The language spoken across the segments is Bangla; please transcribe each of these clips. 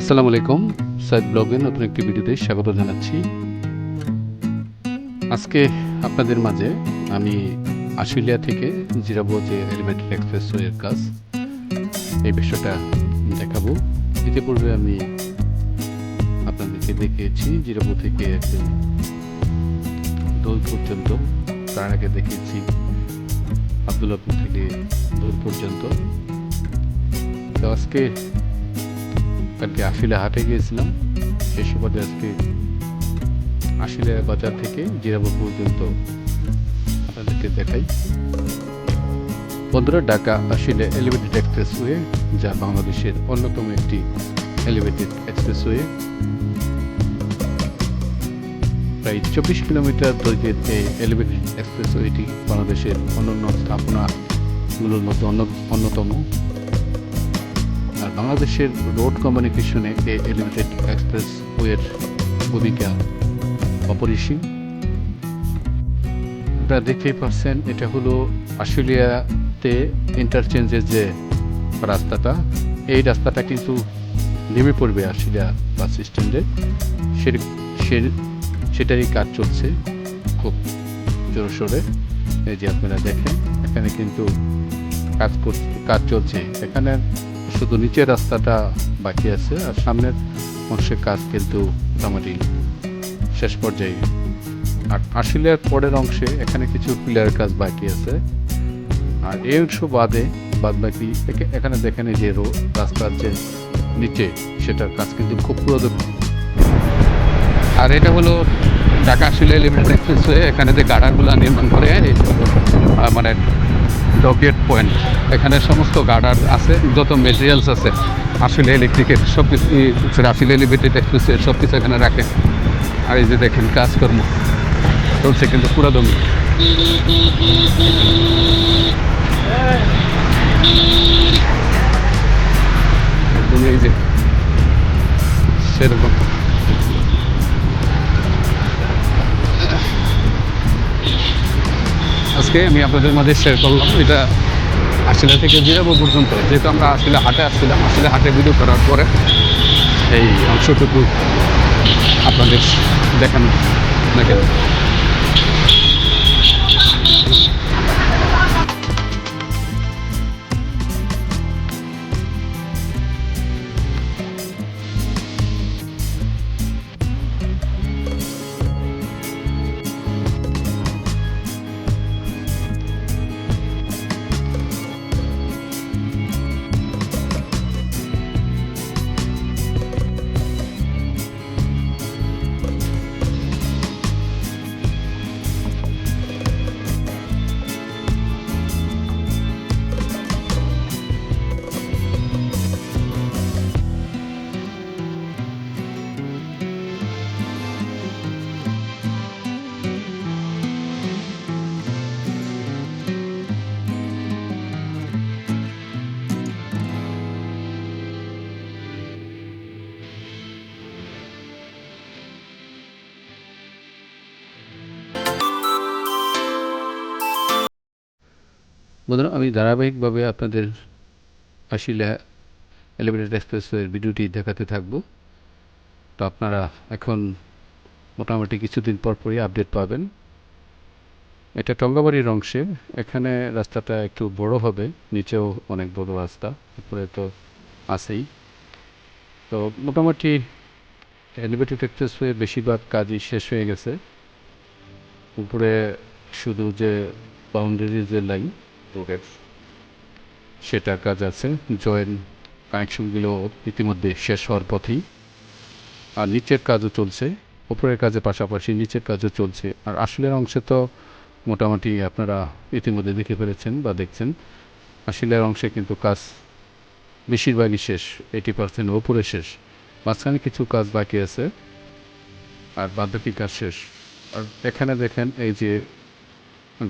আসসালামু আলাইকুম, সাইদ ব্লগের নতুন একটি ভিডিওতে স্বাগত জানাচ্ছি। আজকে আপনাদের মাঝে আমি আশুলিয়া থেকে জিরাবো যে এলিভেটেড এক্সপ্রেসওয়ের কাজ, এই বিষয়টা দেখাবো। ইতিপূর্বে আমি আপনাদেরকে দেখিয়েছি, জিরাবো থেকে দোল পর্যন্ত, তার আগে দেখিয়েছি আবদুল্লাপুর থেকে দোল পর্যন্ত। তো আজকে কালকে আশিলা হাটে গিয়েছিলাম। সেই সুবাদে আজকে আশিলা বাজার থেকে জিরাবো পর্যন্ত আপনাদেরকে দেখাই। বন্ধুরা, Dhaka Ashulia elevated express expressway যা বাংলাদেশের অন্যতম একটি এলিভেটেড এক্সপ্রেস এক্সপ্রেসওয়ে প্রায় চব্বিশ কিলোমিটার দৈর্ঘ্যের এই এলিভেটেড এক্সপ্রেসওয়েটি বাংলাদেশের অন্যান্য স্থাপনাগুলোর মধ্যে অন্য অন্যতম। আর বাংলাদেশের রোড কমিউনিকেশনে এই এলিভেটেড এক্সপ্রেস ওয়ের ভূমিকা অপরিসীম। আপনারা দেখতেই পাচ্ছেন, এটা হলো আশুলিয়াতে ইন্টারচেঞ্জের যে রাস্তাটা। এই রাস্তাটা কিন্তু নেমে পড়বে আশুলিয়া বাস স্ট্যান্ডে। সেটারই কাজ চলছে খুব জোরসোরে। এই যে আপনারা দেখেন, এখানে কিন্তু কাজ করছে, কাজ চলছে। এখানে শুধু নিচের রাস্তাটা বাকি আছে আর সামনের অংশের কাজ কিন্তু মোটামুটি শেষ পর্যায়ে। আর আশিলের পরের অংশে এখানে কিছু পিলারের কাজ বাকি আছে। আর এই অংশ বাদে বাদ বাকি এখানে দেখেন যে রাস্তার যে নিচে সেটার কাজ কিন্তু খুব পুরোদম। আর এটা হলো ঢাকা আশুলিয়া লিমিটেড এক্সপ্রেসওয়ে এখানে যে গাড়াগুলো নির্মাণ করে মানে ডকেট পয়েন্ট। এখানে সমস্ত গার্ডার আছে, যত মেটেরিয়ালস আছে, আসলে ইলেকট্রিকের সব কিছু আসলে এলিভেটেড এক্সপ্রেসের সব কিছু এখানে রাখে। আর এই যে দেখেন কাজকর্ম, চলছে কিন্তু পুরো দমে এই যে, সেরকম। আজকে আমি আপনাদের মাঝে শেয়ার করলাম। এটা আসলে থেকে জিরাবো পর্যন্ত। যেহেতু আমরা আশিলা হাটে আসছিলাম আসলে হাটে ভিডিও করার পরে এই অংশটুকু আপনাদের দেখানো। না কেন বন্ধুরা, আমি ধারাবাহিকভাবে আপনাদের আশিলা এলিভেটেড এক্সপ্রেসওয়ের ভিডিওটি দেখাতে থাকব। তো আপনারা এখন মোটামুটি কিছুদিন পর পরই আপডেট পাবেন। এটা টঙ্গাবাড়ির অংশে। এখানে রাস্তাটা একটু বড় হবে, নিচেও অনেক বড় রাস্তা উপরে তো আছেই। তো মোটামুটি এলিভেটেড এক্সপ্রেসওয়ে বেশিরভাগ কাজই শেষ হয়ে গেছে। উপরে শুধু যে বাউন্ডারি যে লাইন রোডের সেটার কাজ আছে। জয়েন কানেকশনগুলো ইতিমধ্যে শেষ হওয়ার পথেই। আর নিচের কাজও চলছে, ওপরের কাজের পাশাপাশি নিচের কাজও চলছে। আর আসলের অংশে তো মোটামুটি আপনারা ইতিমধ্যে দেখে ফেলেছেন বা দেখছেন। আসলের অংশে কিন্তু কাজ বেশিরভাগই শেষ এইটি পার্সেন্ট ওপরে শেষ। মাঝখানে কিছু কাজ বাকি আছে, আর বাদবাকি কাজ শেষ। আর এখানে দেখেন এই যে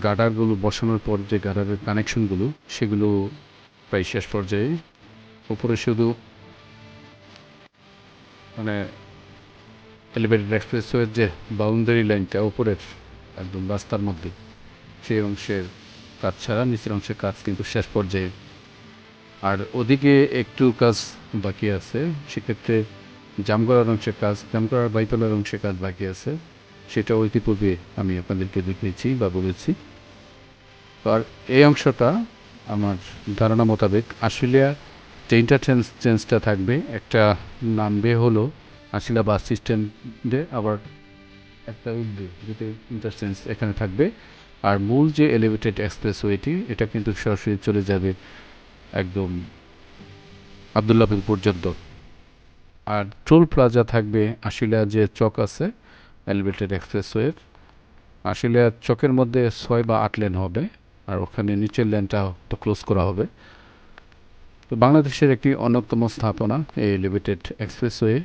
গার্ডারগুলো বসানোর পর যে গার্ডারের কানেকশনগুলো, সেগুলো প্রায় শেষ পর্যায়ে। উপরে শুধু মানে এলিভেটেড এক্সপ্রেসওয়ের যে বাউন্ডারি লাইনটা উপরের একদম রাস্তার মধ্যে, সেই অংশের কাজ ছাড়া নিচের অংশের কাজ কিন্তু শেষ পর্যায়ে। আর ওদিকে একটু কাজ বাকি আছে, সেক্ষেত্রে জাম করার অংশের কাজ জাম করার বাইতলার অংশের কাজ বাকি আছে। সেটা ইতিপূর্বে আমি আপনাদেরকে দেখিয়েছি বা বলেছি। আর এই অংশটা আমার ধারণা মোতাবেক আশুলিয়া যে ইন্টারচেঞ্জ চেঞ্জটা থাকবে। একটা নামবে হলো আশুলিয়া বাস স্ট্যান্ডে আবার একটা উঠবে যেটা ইন্টারচেঞ্জ এখানে থাকবে। আর মূল যে এলিভেটেড এক্সপ্রেসওয়েটি, এটা কিন্তু সরাসরি চলে যাবে একদম আবদুল্লাপুর পর্যন্ত। আর টোল প্লাজা থাকবে আশুলিয়া যে চক আছে এলিভেটেড এক্সপ্রেসওয়ের আশুলিয়া চকের মধ্যে ছয় বা আট লেন হবে আর ওখানে নিচের লেনটা তো ক্লোজ করা হবে। তো বাংলাদেশের একটি অন্যতম স্থাপনা এই এলিভেটেড এক্সপ্রেসওয়ে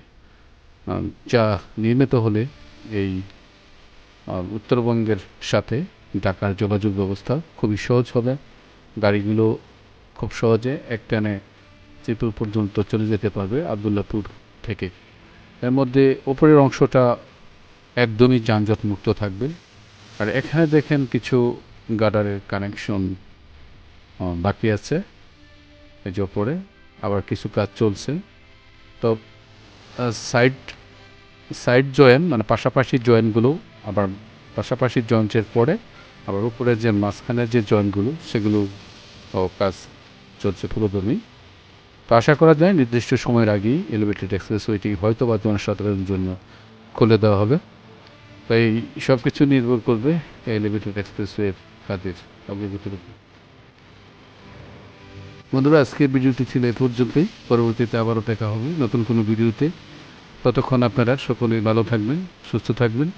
যা নির্মিত হলে এই উত্তরবঙ্গের সাথে ঢাকার যোগাযোগ ব্যবস্থা খুবই সহজ হবে। গাড়িগুলো খুব সহজে এক একটানে চিপুর পর্যন্ত চলে যেতে পারবে আবদুল্লাপুর থেকে। এর মধ্যে ওপরের অংশটা একদমই যানজট মুক্ত থাকবে আর এখানে দেখেন কিছু গার্ডারের কানেকশন বাকি আছে। এই যে ওপরে আবার কিছু কাজ চলছে। তো সাইড সাইড জয়েন মানে পাশাপাশি জয়েন্টগুলো আবার পাশাপাশি জয়েন্টের পরে আবার উপরে যে মাঝখানের যে জয়েন্টগুলো সেগুলো কাজ চলছে পুরোদমই। তো আশা করা যায় নির্দিষ্ট সময়ের আগেই এলিভেটেড এক্সপ্রেসওয়েটি হয়তো বা জনসাধারণের জন্য খুলে দেওয়া হবে। তাই সব কিছু নির্ভর করবে এলিভেটেড এক্সপ্রেসওয়ের কাজের অগ্রগতির উপর। বন্ধুরা, আজকের ভিডিওটি ছিল এ পর্যন্তই। পরবর্তীতে আবারও দেখা হবে নতুন কোনো ভিডিওতে। ততক্ষণ আপনারা সকলে ভালো থাকবেন, সুস্থ থাকবেন।